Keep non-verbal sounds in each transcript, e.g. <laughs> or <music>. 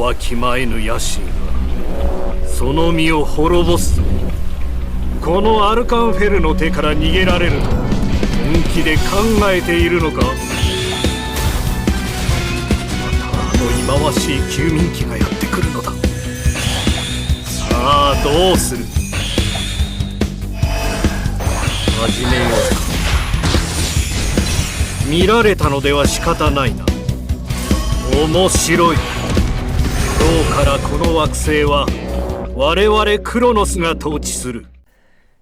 わきまえぬ野心がその身を滅ぼす。このアルカンフェルの手から逃げられる。と本気で考えているのか。またあの忌まわしい休眠期がやってくるのだ。さあどうする。始めようか。見られたのでは仕方ないな。面白い。の惑星は我々クロノスが統治する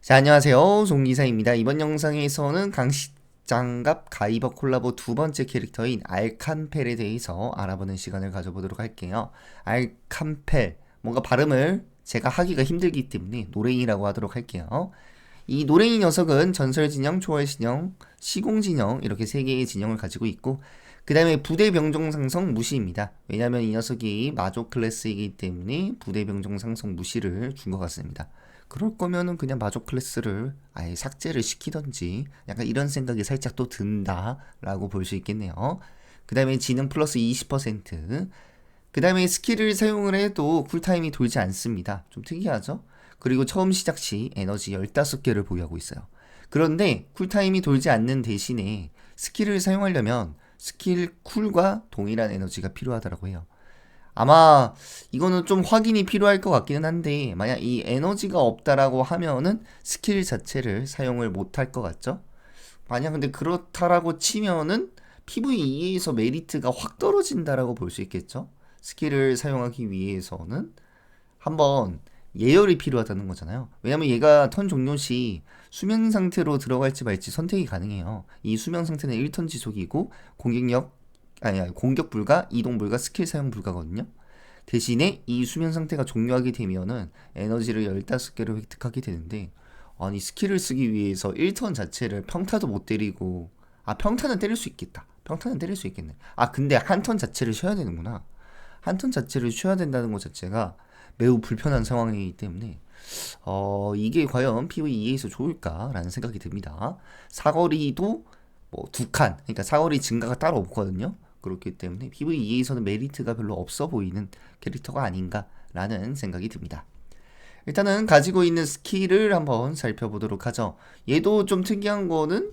자, 안녕하세요. 송기사입니다. 이번 영상에서는 강식장갑 가이버 콜라보 두 번째 캐릭터인 알칸펠에 대해서 알아보는 시간을 가져보도록 할게요. 알칸펠, 뭔가 발음을 제가 하기가 힘들기 때문에 노랭이라고 하도록 할게요. 이 노랭이 녀석은 전설 진영, 초월 진영, 시공 진영 이렇게 세 개의 진영을 가지고 있고 그 다음에 부대 병종 상성 무시입니다. 왜냐하면 이 녀석이 마조 클래스이기 때문에 부대 병종 상성 무시를 준 것 같습니다. 그럴 거면은 그냥 마조 클래스를 아예 삭제를 시키던지 약간 이런 생각이 살짝 또 든다라고 볼 수 있겠네요. 그 다음에 지능 플러스 20%. 그 다음에 스킬을 사용을 해도 쿨타임이 돌지 않습니다. 좀 특이하죠? 그리고 처음 시작 시 에너지 15개를 보유하고 있어요. 그런데 쿨타임이 돌지 않는 대신에 스킬을 사용하려면 스킬 쿨과 동일한 에너지가 필요하다고 해요. 아마 이거는 좀 확인이 필요할 것 같기는 한데 만약 이 에너지가 없다라고 하면은 스킬 자체를 사용을 못할 것 같죠? 만약 근데 그렇다라고 치면은 PVE에서 메리트가 확 떨어진다라고 볼 수 있겠죠? 스킬을 사용하기 위해서는 한번 예열이 필요하다는 거잖아요. 왜냐면 얘가 턴 종료 시 수면 상태로 들어갈지 말지 선택이 가능해요. 이 수면 상태는 1턴 지속이고 공격력 아니, 아니 공격 불가, 이동 불가, 스킬 사용 불가거든요. 대신에 이 수면 상태가 종료하게 되면은 에너지를 15개를 획득하게 되는데 아니 스킬을 쓰기 위해서 1턴 자체를 평타도 못 때리고 아 평타는 때릴 수 있겠다. 평타는 때릴 수 있겠네. 아 근데 한 턴 자체를 쉬어야 되는구나. 한 턴 자체를 쉬어야 된다는 것 자체가 매우 불편한 상황이기 때문에 어 이게 과연 PVE에서 좋을까라는 생각이 듭니다. 사거리도 뭐 두 칸, 그러니까 사거리 증가가 따로 없거든요. 그렇기 때문에 PVE에서는 메리트가 별로 없어 보이는 캐릭터가 아닌가라는 생각이 듭니다. 일단은 가지고 있는 스킬을 한번 살펴보도록 하죠. 얘도 좀 특이한 거는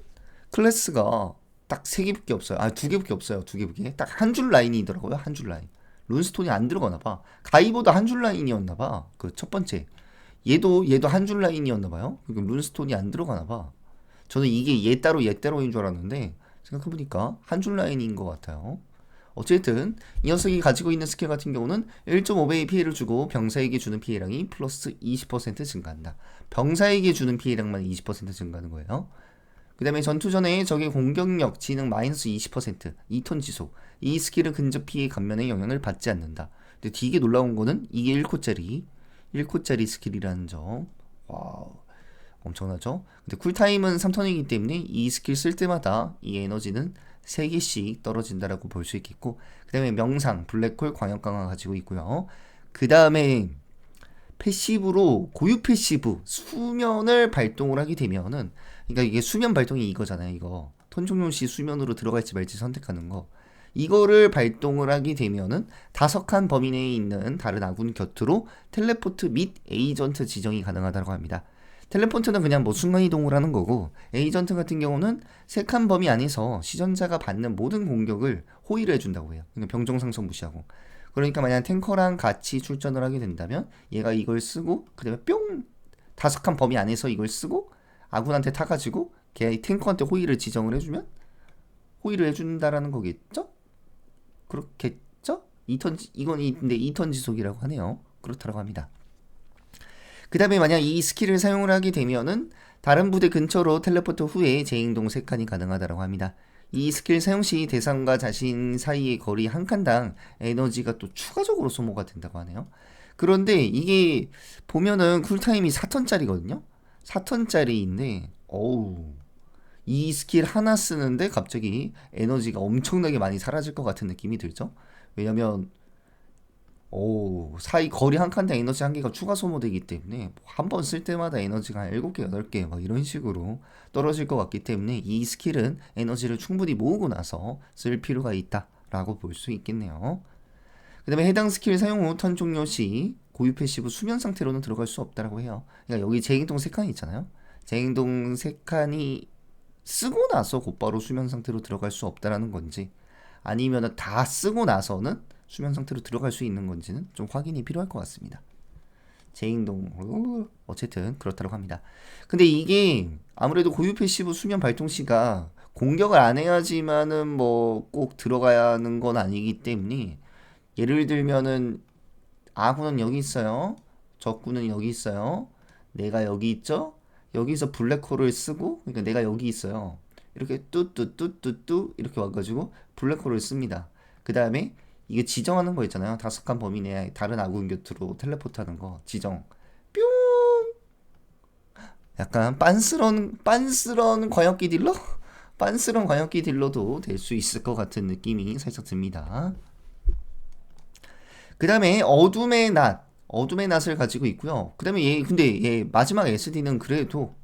클래스가 딱 세 개밖에 없어요. 아, 두 개밖에 없어요. 두 개밖에. 딱 한 줄 라인이더라고요. 한 줄 라인. 룬스톤이 안 들어가나 봐. 가이보다 한 줄 라인이었나 봐. 그 첫 번째. 얘도 얘도 한 줄 라인이었나 봐요. 그럼 룬스톤이 안 들어가나 봐. 저는 이게 얘 따로 얘 따로인 줄 알았는데 생각해보니까 한 줄 라인인 것 같아요. 어쨌든 이 녀석이 가지고 있는 스킬 같은 경우는 1.5배의 피해를 주고 병사에게 주는 피해량이 플러스 20% 증가한다. 병사에게 주는 피해량만 20% 증가하는 거예요. 그 다음에 전투 전에 적의 공격력, 지능 마이너스 20%, 2톤 지속. 이 스킬은 근접 피해 감면에 영향을 받지 않는다. 근데 되게 놀라운 거는 이게 1코짜리, 1코짜리 스킬이라는 점. 와우. 엄청나죠? 근데 쿨타임은 3턴이기 때문에 이 스킬 쓸 때마다 이 에너지는 3개씩 떨어진다라고 볼 수 있겠고 그 다음에 명상, 블랙홀, 광역 강화 가지고 있고요. 그 다음에 패시브로 고유 패시브 수면을 발동을 하게 되면은 그러니까 이게 수면 발동이 이거잖아요. 이거 톤종용 시 수면으로 들어갈지 말지 선택하는 거. 이거를 발동을 하게 되면은 다섯 칸 범위 내에 있는 다른 아군 곁으로 텔레포트 및 에이전트 지정이 가능하다고 합니다. 텔레포트는 그냥 뭐 순간이동을 하는 거고 에이전트 같은 경우는 세 칸 범위 안에서 시전자가 받는 모든 공격을 호의를 해준다고 해요. 그러니까 병정상성 무시하고. 그러니까 만약 탱커랑 같이 출전을 하게 된다면 얘가 이걸 쓰고 그다음에 뿅 다섯 칸 범위 안에서 이걸 쓰고 아군한테 타가지고 걔 탱커한테 호의를 지정을 해주면 호의를 해준다라는 거겠죠? 그렇겠죠? 2턴 이건 이- 근데 2턴 지속이라고 하네요. 그렇다고 합니다. 그 다음에 만약 이 스킬을 사용을 하게 되면은 다른 부대 근처로 텔레포트 후에 재행동 3칸이 가능하다고 합니다. 이 스킬 사용 시 대상과 자신 사이의 거리 한 칸당 에너지가 또 추가적으로 소모가 된다고 하네요. 그런데 이게 보면은 쿨타임이 4턴짜리거든요? 4턴짜리인데, 어우, 이 스킬 하나 쓰는데 갑자기 에너지가 엄청나게 많이 사라질 것 같은 느낌이 들죠? 왜냐면, 오, 사이 거리 한 칸당 에너지 한 개가 추가 소모되기 때문에 한 번 쓸 때마다 에너지가 한 7개, 8개 막 이런 식으로 떨어질 것 같기 때문에 이 스킬은 에너지를 충분히 모으고 나서 쓸 필요가 있다라고 볼 수 있겠네요. 그 다음에 해당 스킬 사용 후 턴 종료 시 고유 패시브 수면 상태로는 들어갈 수 없다라고 해요. 그러니까 여기 재행동 세 칸이 있잖아요. 재행동 세 칸이 쓰고 나서 곧바로 수면 상태로 들어갈 수 없다라는 건지 아니면은 다 쓰고 나서는 수면 상태로 들어갈 수 있는 건지는 좀 확인이 필요할 것 같습니다. 재행동 어쨌든 그렇다고 합니다. 근데 이게 아무래도 고유 패시브 수면 발동 시가 공격을 안 해야지만은 뭐 꼭 들어가야 하는 건 아니기 때문에 예를 들면은 아군은 여기 있어요. 적군은 여기 있어요. 내가 여기 있죠? 여기서 블랙홀을 쓰고 그러니까 내가 여기 있어요. 이렇게 뚜뚜뚜뚜뚜 이렇게 와가지고 블랙홀을 씁니다. 그 다음에 이게 지정하는 거 있잖아요. 다섯 칸 범위 내에 다른 아군 곁으로 텔레포트하는 거 지정. 뿅. 약간 빤스런 빤스런 광역기 딜러? <laughs> 빤스런 광역기 딜러도 될 수 있을 것 같은 느낌이 살짝 듭니다. 그 다음에 어둠의 낮, 어둠의 낮을 가지고 있고요. 그 다음에 얘, 근데 얘 마지막 SD는 그래도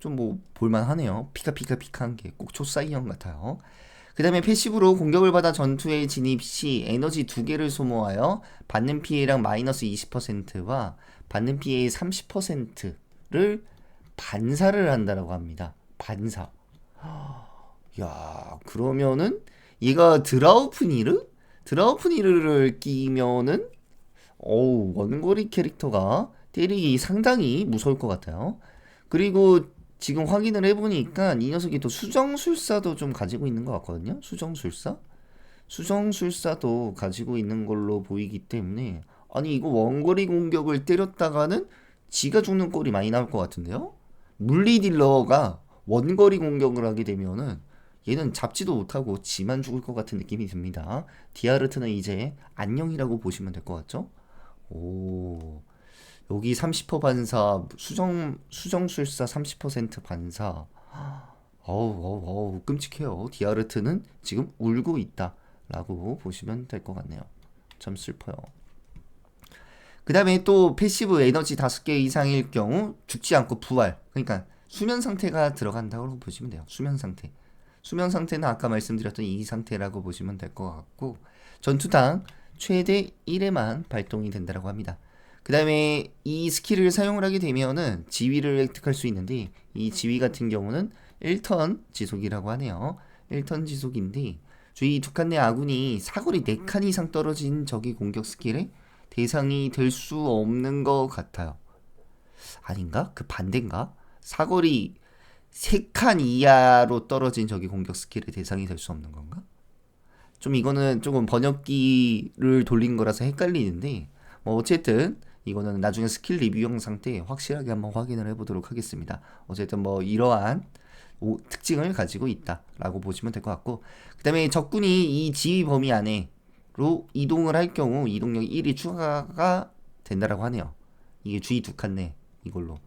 좀 뭐 볼만하네요. 피카피카피카한 게 꼭 초사이언 같아요. 그 다음에 패시브로 공격을 받아 전투에 진입 시 에너지 두 개를 소모하여 받는 피해량 마이너스 20%와 받는 피해의 30%를 반사를 한다라고 합니다. 반사. <gasps> 야, 그러면은 얘가 드라우프니르? 드라우프니르를 끼면은 어우, 원거리 캐릭터가 때리기 상당히 무서울 것 같아요. 그리고 지금 확인을 해보니까 이 녀석이 또 수정술사도 좀 가지고 있는 것 같거든요. 수정술사? 수정술사도 가지고 있는 걸로 보이기 때문에 아니 이거 원거리 공격을 때렸다가는 지가 죽는 꼴이 많이 나올 것 같은데요? 물리 딜러가 원거리 공격을 하게 되면은 얘는 잡지도 못하고 지만 죽을 것 같은 느낌이 듭니다. 디아르트는 이제 안녕이라고 보시면 될 것 같죠? 오 여기 30% 반사 수정 수정술사 30% 반사 어우 어우 어우 끔찍해요. 디아르트는 지금 울고 있다 라고 보시면 될 것 같네요. 참 슬퍼요. 그 다음에 또 패시브 에너지 5개 이상일 경우 죽지 않고 부활. 그러니까 수면 상태가 들어간다고 보시면 돼요. 수면 상태. 수면 상태는 아까 말씀드렸던 이 상태라고 보시면 될 것 같고 전투당 최대 1회만 발동이 된다고 합니다. 그 다음에 이 스킬을 사용을 하게 되면은 지위를 획득할 수 있는데 이 지위 같은 경우는 1턴 지속이라고 하네요. 1턴 지속인데 주위 두 칸 내 아군이 사거리 4칸 이상 떨어진 적이 공격 스킬의 대상이 될 수 없는 것 같아요. 아닌가? 그 반대인가? 사거리 3칸 이하로 떨어진 적이 공격 스킬의 대상이 될 수 없는 건가? 좀 이거는 조금 번역기를 돌린 거라서 헷갈리는데 뭐 어쨌든 이거는 나중에 스킬 리뷰 영상 때 확실하게 한번 확인을 해보도록 하겠습니다. 어쨌든 뭐 이러한 오, 특징을 가지고 있다라고 보시면 될 것 같고 그 다음에 적군이 이 지휘 범위 안에로 이동을 할 경우 이동력 1이 추가가 된다라고 하네요. 이게 주의 두 칸 내 이걸로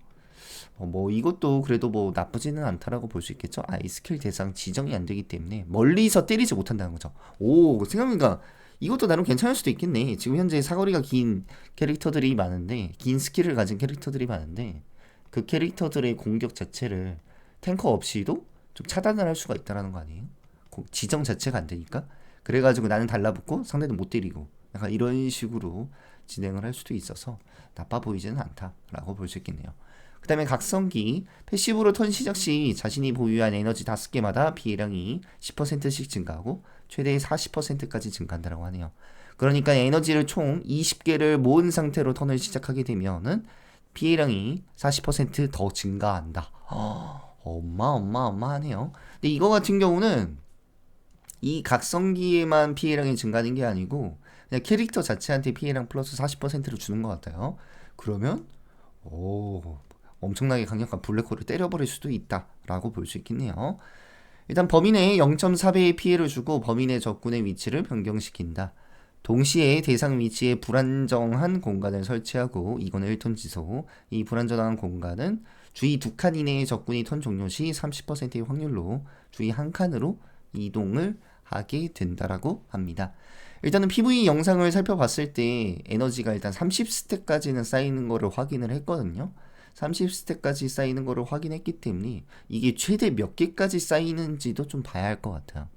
어, 뭐 이것도 그래도 뭐 나쁘지는 않다라고 볼 수 있겠죠. 아, 이 스킬 대상 지정이 안 되기 때문에 멀리서 때리지 못한다는 거죠. 오, 생각해보니까 이것도 나름 괜찮을 수도 있겠네. 지금 현재 사거리가 긴 캐릭터들이 많은데, 긴 스킬을 가진 캐릭터들이 많은데, 그 캐릭터들의 공격 자체를 탱커 없이도 좀 차단을 할 수가 있다라는 거 아니에요? 고- 지정 자체가 안 되니까. 그래가지고 나는 달라붙고 상대는 못 때리고, 약간 이런 식으로 진행을 할 수도 있어서 나빠 보이지는 않다라고 볼 수 있겠네요. 그 다음에 각성기 패시브로 턴 시작 시 자신이 보유한 에너지 5개마다 피해량이 10%씩 증가하고 최대 40%까지 증가한다고 하네요. 그러니까 에너지를 총 20개를 모은 상태로 턴을 시작하게 되면은 피해량이 40%더 증가한다. 엄마 엄마 엄마 하네요. 근데 이거 같은 경우는 이 각성기에만 피해량이 증가하는 게 아니고 그냥 캐릭터 자체한테 피해량 플러스 40%를 주는 것 같아요. 그러면 오 엄청나게 강력한 블랙홀을 때려버릴 수도 있다라고 볼 수 있겠네요. 일단 내에 0.4배의 피해를 주고 내 적군의 위치를 변경시킨다. 동시에 대상 위치에 불안정한 공간을 설치하고 이거는 1톤 지속. 이 불안정한 공간은 주위 두 칸 이내의 적군이 턴 종료 시 30%의 확률로 주위 한 칸으로 이동을 하게 된다라고 합니다. 일단은 PV 영상을 살펴봤을 때 에너지가 일단 30스택까지는 쌓이는 거를 확인을 했거든요. 30스택까지 쌓이는 거를 확인했기 때문에 이게 최대 몇 개까지 쌓이는지도 좀 봐야 할 것 같아요.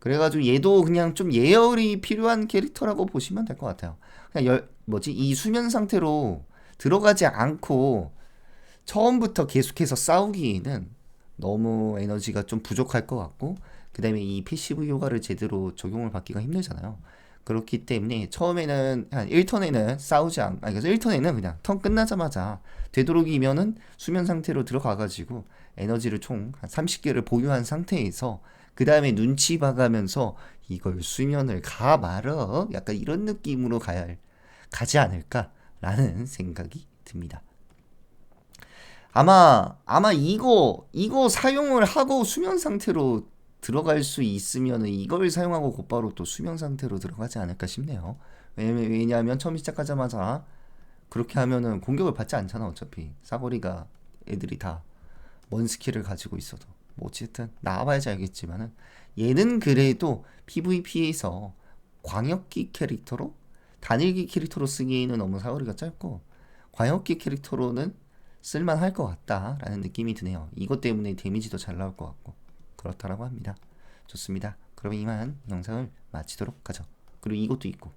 그래가지고 얘도 그냥 좀 예열이 필요한 캐릭터라고 보시면 될 것 같아요. 그냥 열, 뭐지 이 수면 상태로 들어가지 않고 처음부터 계속해서 싸우기에는 너무 에너지가 좀 부족할 것 같고 그 다음에 이 패시브 효과를 제대로 적용을 받기가 힘들잖아요. 그렇기 때문에 처음에는 한 1턴에는 싸우지 않, 아니 그래서 1턴에는 그냥 턴 끝나자마자 되도록이면은 수면 상태로 들어가가지고 에너지를 총 한 30개를 보유한 상태에서 그 다음에 눈치 봐가면서 이걸 수면을 가 말어 약간 이런 느낌으로 가야 할- 가지 않을까라는 <laughs> 생각이 듭니다. 아마 아마 이거 이거 사용을 하고 수면 상태로 들어갈 수 있으면은 이걸 사용하고 곧바로 또 수면 상태로 들어가지 않을까 싶네요. 왜냐하면 처음 시작하자마자 그렇게 하면은 공격을 받지 않잖아 어차피 사거리가 애들이 다 먼 스킬을 가지고 있어도 뭐 어쨌든 나와봐야지 알겠지만은 얘는 그래도 PVP에서 광역기 캐릭터로 단일기 캐릭터로 쓰기에는 너무 사거리가 짧고 광역기 캐릭터로는 쓸만할 것 같다라는 느낌이 드네요. 이것 때문에 데미지도 잘 나올 것 같고 그렇다라고 합니다. 좋습니다. 그럼 이만 영상을 마치도록 하죠. 그리고 이것도 있고